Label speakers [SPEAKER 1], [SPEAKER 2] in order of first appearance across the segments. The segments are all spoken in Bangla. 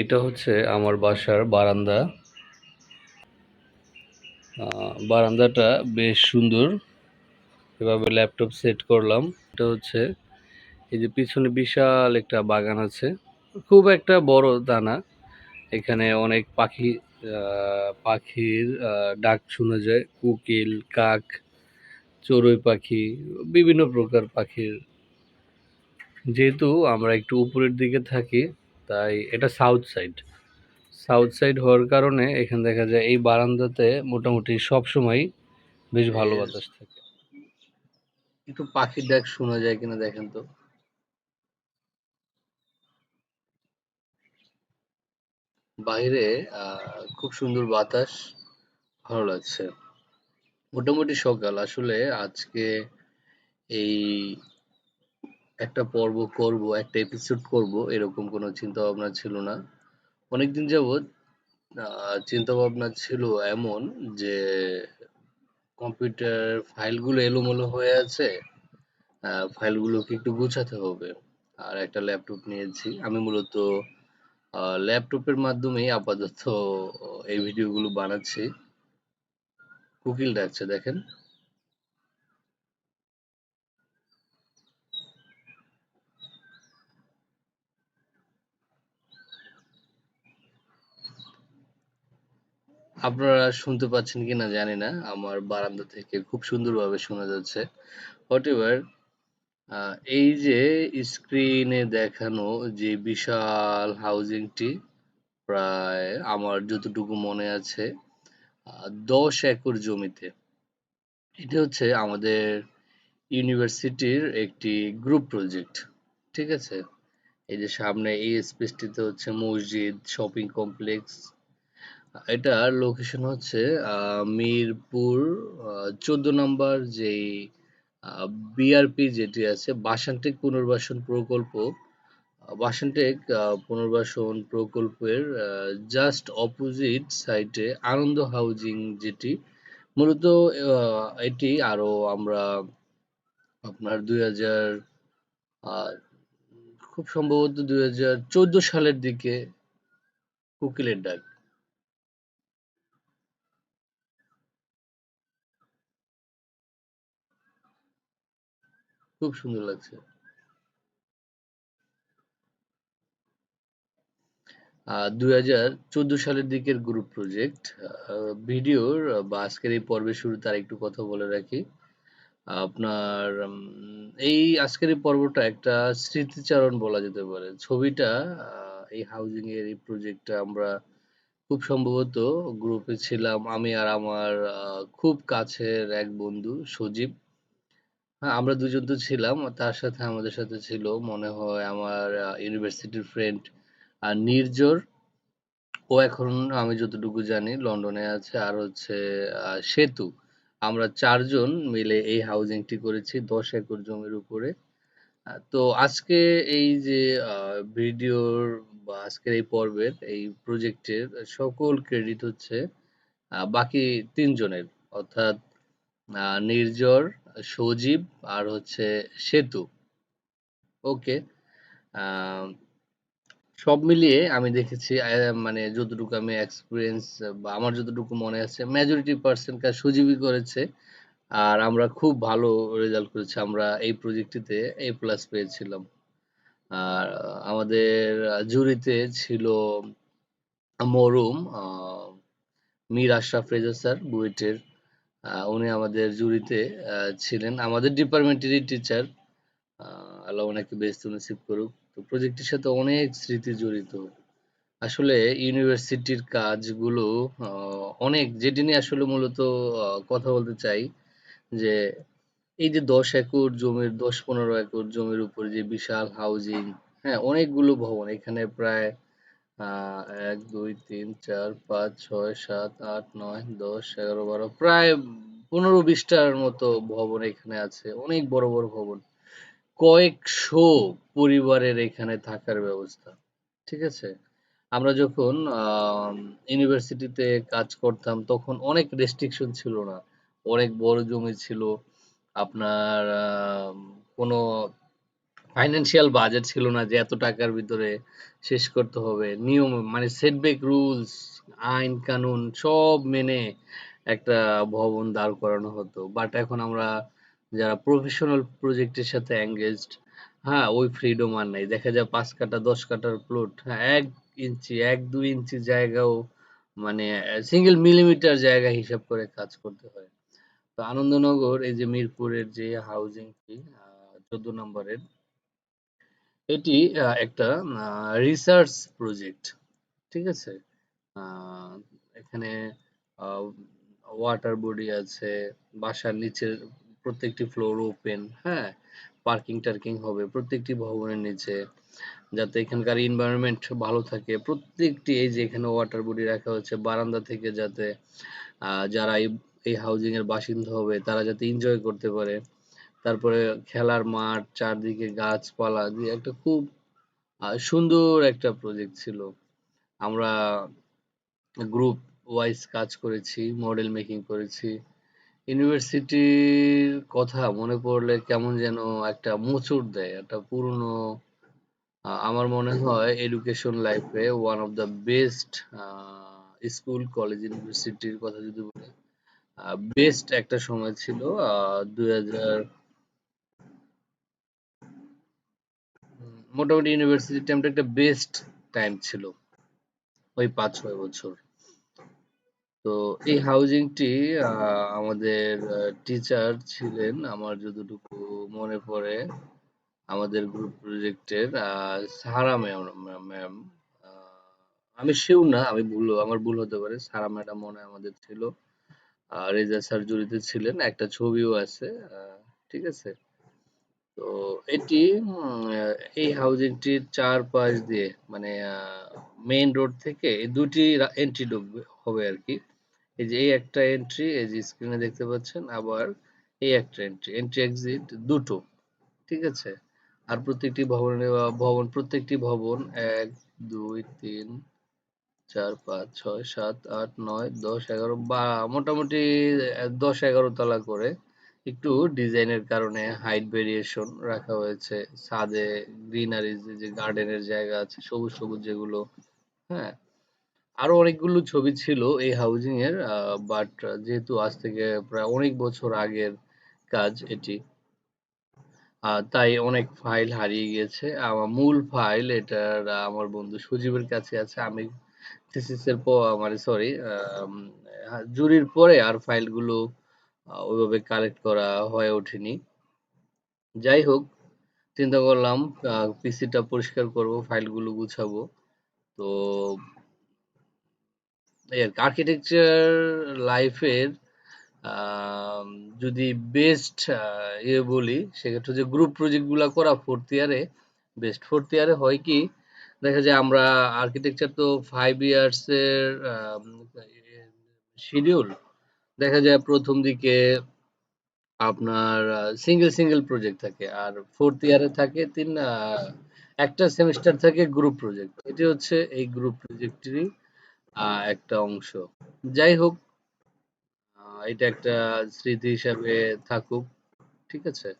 [SPEAKER 1] এটা হচ্ছে আমার বাসার বারান্দা বারান্দাটা বেশ সুন্দর এভাবে ল্যাপটপ সেট করলাম এটা হচ্ছে এই যে পিছনে বিশাল একটা বাগান আছে খুব একটা বড় দানা এখানে অনেক পাখি পাখির ডাক শোনা যায় কুকিল কাক চড়ুই পাখি বিভিন্ন প্রকার পাখির যেহেতু আমরা একটু উপরের দিকে থাকি তাই এটা সাউথ সাইড সাউথ সাইড হওয়ার কারণে এখানে দেখা যায় এই বারান্দাতে মোটামুটি সব সময় বেশ ভালো বাতাস থাকে একটু পাখির ডাক শোনা যায় কিনা দেখেন তো বাইরে খুব সুন্দর বাতাস ভালো লাগছে মোটামুটি সকাল আসলে আজকে এই একটা পর্ব করব একটা এপিসোড করব এরকম কোনো চিন্তা ভাবনা ছিল না অনেকদিন যাবৎ চিন্তা ভাবনা ছিল এমন যে কম্পিউটার ফাইলগুলো এলোমেলো হয়ে আছে ফাইলগুলোকে একটু গুছাতে হবে আর একটা ল্যাপটপ নিয়েছি আমি মূলত ল্যাপটপের মাধ্যমে আপাতত এই ভিডিওগুলো বানাচ্ছি কোকিল ডাকছে দেখেন আপনারা শুনতে পাচ্ছেন কিনা জানি না আমার বারান্দা থেকে খুব সুন্দরভাবে শোনা যাচ্ছে হোয়াট এভার এই যে স্ক্রিনে দেখানো যে বিশাল হাউজিংটি প্রায় আমার যতটুকু মনে আছে দশ একর জমিতে এটা হচ্ছে আমাদের ইউনিভার্সিটির একটি গ্রুপ প্রজেক্ট ঠিক আছে এই যে সামনে এই স্পেসটিতে হচ্ছে মসজিদ শপিং কমপ্লেক্স এটার লোকেশন হচ্ছে মিরপুর চোদ্দ নম্বর যেই বিআরপি যেটি আছে বাসান্তিক পুনর্বাসন প্রকল্প বাসান্টেক পুনর্বাসন প্রকল্পের জাস্ট অপোজিট সাইটে আনন্দ হাউজিং যেটি মূলত এটি আরও আমরা আপনার দুই খুব সম্ভবত দুই সালের দিকে কোকিলের ডাক খুব সুন্দর লাগছে দুই সালের দিকের গ্রুপ প্রজেক্ট ভিডিওর বা আজকের এই পর্বের শুরুতে আর একটু কথা বলে রাখি আপনার এই আজকের এই পর্বটা একটা স্মৃতিচারণ বলা যেতে পারে ছবিটা এই হাউজিং এর এই প্রজেক্টটা আমরা খুব সম্ভবত গ্রুপে ছিলাম আমি আর আমার খুব কাছের এক বন্ধু সজীব হ্যাঁ, আমরা দুজন তো ছিলাম। তার সাথে আমাদের সাথে ছিল মনে হয় আমার ইউনিভার্সিটির ফ্রেন্ড আর নির্জর ও এখন আমি যতটুকু জানি লন্ডনে আছে। আর হচ্ছে সেতু। আমরা চারজন মিলে এই হাউজিং টি করেছি দশ একর জমির উপরে। তো আজকে এই যে আ ভিডিওর বা আজকের এই পর্বের এই প্রজেক্টের এর সকল ক্রেডিট হচ্ছে বাকি তিনজনের অর্থাৎ নির্জর সজীব আর হচ্ছে সেতু ওকে সব মিলিয়ে আমি দেখেছি মানে যতটুকু আমি এক্সপিরিয়েন্স বা আমার যতটুকু মনে আছে মেজরিটি পার্সেন্ট কাজ সজীবই করেছে আর আমরা খুব ভালো রেজাল্ট করেছি আমরা এই প্রজেক্টটিতে এ প্লাস পেয়েছিলাম আর আমাদের জুরিতে ছিল মরুম মীর আশরাফ রেজা স্যার বুয়েটের উনি আমাদের জুরিতে ছিলেন আমাদের ডিপার্টমেন্টেরই টিচার আল্লাহ ওনাকে বেস্ট নসিব করুক তো প্রজেক্টের সাথে অনেক স্মৃতি জড়িত আসলে ইউনিভার্সিটির কাজগুলো অনেক যেটি নিয়ে আসলে মূলত কথা বলতে চাই যে এই যে দশ একর জমির দশ পনেরো একর জমির উপর যে বিশাল হাউজিং হ্যাঁ অনেকগুলো ভবন এখানে প্রায় এক দুই তিন চার পাঁচ ছয় সাত আট নয় দশ এগারো বারো প্রায় পনেরো বিশটার মতো ভবন এখানে আছে অনেক বড় বড় ভবন কয়েকশো পরিবারের এখানে থাকার ব্যবস্থা ঠিক আছে আমরা যখন ইউনিভার্সিটিতে কাজ করতাম তখন অনেক রেস্ট্রিকশন ছিল না অনেক বড় জমি ছিল আপনার কোনো ফাইন্যান্সিয়াল বাজেট ছিল না যে এত টাকার ভিতরে শেষ করতে হবে নিয়ম মানে সেটব্যাক রুলস আইন কানুন সব মেনে একটা ভবন দাঁড় করানো হতো বাট এখন আমরা যারা প্রফেশনাল প্রজেক্টের সাথে এঙ্গেজড হ্যাঁ ওই ফ্রিডম আর নাই দেখা যায় পাঁচ কাটা দশ কাটার প্লট হ্যাঁ, এক ইঞ্চি এক দুই ইঞ্চি জায়গাও মানে সিঙ্গেল মিলিমিটার জায়গা হিসাব করে কাজ করতে হয় তো আনন্দনগর এই যে মিরপুরের যে হাউজিং চোদ্দ নম্বরের এটি একটা রিসার্চ প্রজেক্ট ঠিক আছে এখানে ওয়াটার বডি আছে বাসার নিচের প্রত্যেকটি ফ্লোর ওপেন হ্যাঁ পার্কিং টার্কিং হবে প্রত্যেকটি ভবনের নিচে যাতে এখানকার এনভায়রনমেন্ট ভালো থাকে প্রত্যেকটি এই যে এখানে ওয়াটার বডি রাখা হচ্ছে বারান্দা থেকে যাতে যারা এই হাউজিং এর বাসিন্দা হবে তারা যাতে এনজয় করতে পারে তারপরে খেলার মাঠ চারদিকে গাছপালা দিয়ে একটা খুব সুন্দর একটা প্রজেক্ট ছিল আমরা গ্রুপ ওয়াইজ কাজ করেছি মডেল মেকিং করেছি ইউনিভার্সিটির কথা মনে পড়লে কেমন যেন একটা মোচড় দেয় একটা পুরনো আমার মনে হয় এডুকেশন লাইফে one of the best school college ইউনিভার্সিটির কথা যদি বলি বেস্ট একটা সময় ছিল দুই হাজার মোটামুটি ইউনিভার্সিটি টাইমটা একটা বেস্ট টাইম ছিল ওই পাঁচ ছয় বছর তো এই হাউজিংটি আমাদের টিচার ছিলেন আমার যতটুকু মনে পড়ে আমাদের গ্রুপ প্রজেক্টের সাহারা ম্যাম ম্যাম আমি শিউ না আমি ভুল আমার ভুল হতে পারে সারা ম্যাডাম মনে আমাদের ছিল রেজা স্যার জড়িত ছিলেন একটা ছবিও আছে ঠিক আছে তো এটি এই হাউজিংটির চারপাশ দিয়ে মানে মেইন রোড থেকে এই দুটি এন্ট্রি ঢুকবে হবে আর কি এই যে এই একটা এন্ট্রি এই যে স্ক্রিনে দেখতে পাচ্ছেন আবার এই একটা এন্ট্রি এন্ট্রি এক্সিট দুটো ঠিক আছে আর প্রত্যেকটি ভবনের ভবন প্রত্যেকটি ভবন এক দুই তিন চার পাঁচ ছয় সাত আট নয় দশ এগারো বা মোটামুটি দশ এগারো তলা করে একটু ডিজাইনের কারণে হাইট ভেরিয়েশন রাখা হয়েছে ছাদে গ্রিনারি যে গার্ডেনের জায়গা আছে সবুজ সবুজ যেগুলো হ্যাঁ আরো অনেকগুলো ছবি ছিল এই হাউজিং এর বাট যেহেতু আজ থেকে প্রায় অনেক বছর আগের কাজ এটি তাই অনেক ফাইল হারিয়ে গিয়েছে আমার মূল ফাইল এটার আমার বন্ধু সুজীবের কাছে আছে আমি থিসিসের পর মানে সরি হ্যাঁ, জুরির পরে আর ফাইলগুলো ওইভাবে কালেক্ট করা হয়ে ওঠেনি যাই হোক চিন্তা করলাম পিসিটা পরিষ্কার করব ফাইলগুলো গুছাবো তো আর্কিটেকচার লাইফের যদি বেস্ট ইয়ে বলি সেক্ষেত্রে যে গ্রুপ প্রজেক্টগুলো করা ফোর্থ ইয়ারে বেস্ট ফোর্থ ইয়ারে হয় কি দেখা যায় আমরা আর্কিটেকচার তো ফাইভ ইয়ার্সের শিডিউল দেখা যায় প্রথম দিকে আপনার সিঙ্গেল সিঙ্গেল প্রজেক্ট থাকে আর ফোর্থ ইয়ারে থাকে তিন একটা সেমিস্টার থাকে গ্রুপ প্রজেক্ট এটি হচ্ছে এই গ্রুপ প্রজেক্টেরই একটা অংশ যাই হোক এটা একটা স্মৃতি হিসাবে থাকুক ঠিক আছে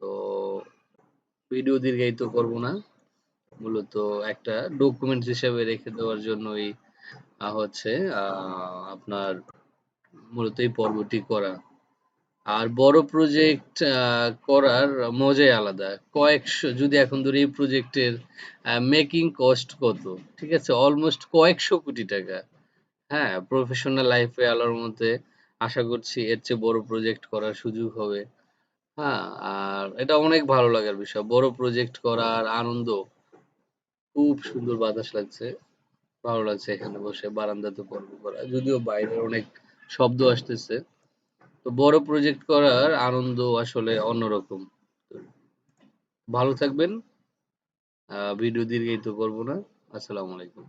[SPEAKER 1] তো ভিডিও দীর্ঘায়িত করব না মূলত একটা ডকুমেন্ট হিসাবে রেখে দেওয়ার জন্যই হচ্ছে আপনার মূলত এই পর্বটি করা আর বড় প্রজেক্ট করার মজাই আলাদা কয়েকশো যদি এখন ধরে এই প্রজেক্টের মেকিং কস্ট কত ঠিক আছে অলমোস্ট কয়েকশো কোটি টাকা হ্যাঁ প্রফেশনাল লাইফে আলোর মধ্যে আশা করছি এর চেয়ে বড় প্রজেক্ট করার সুযোগ হবে হ্যাঁ আর এটা অনেক ভালো লাগার বিষয় বড় প্রজেক্ট করার আনন্দ খুব সুন্দর বাতাস লাগছে ভালো লাগছে এখানে বসে বারান্দাতে পর্ব করা যদিও বাইরে অনেক শব্দ আসতেছে তো বড় প্রজেক্ট করার আনন্দ আসলে অন্যরকম ভালো থাকবেন ভিডিও দীর্ঘায়িত করবো না আসসালামু আলাইকুম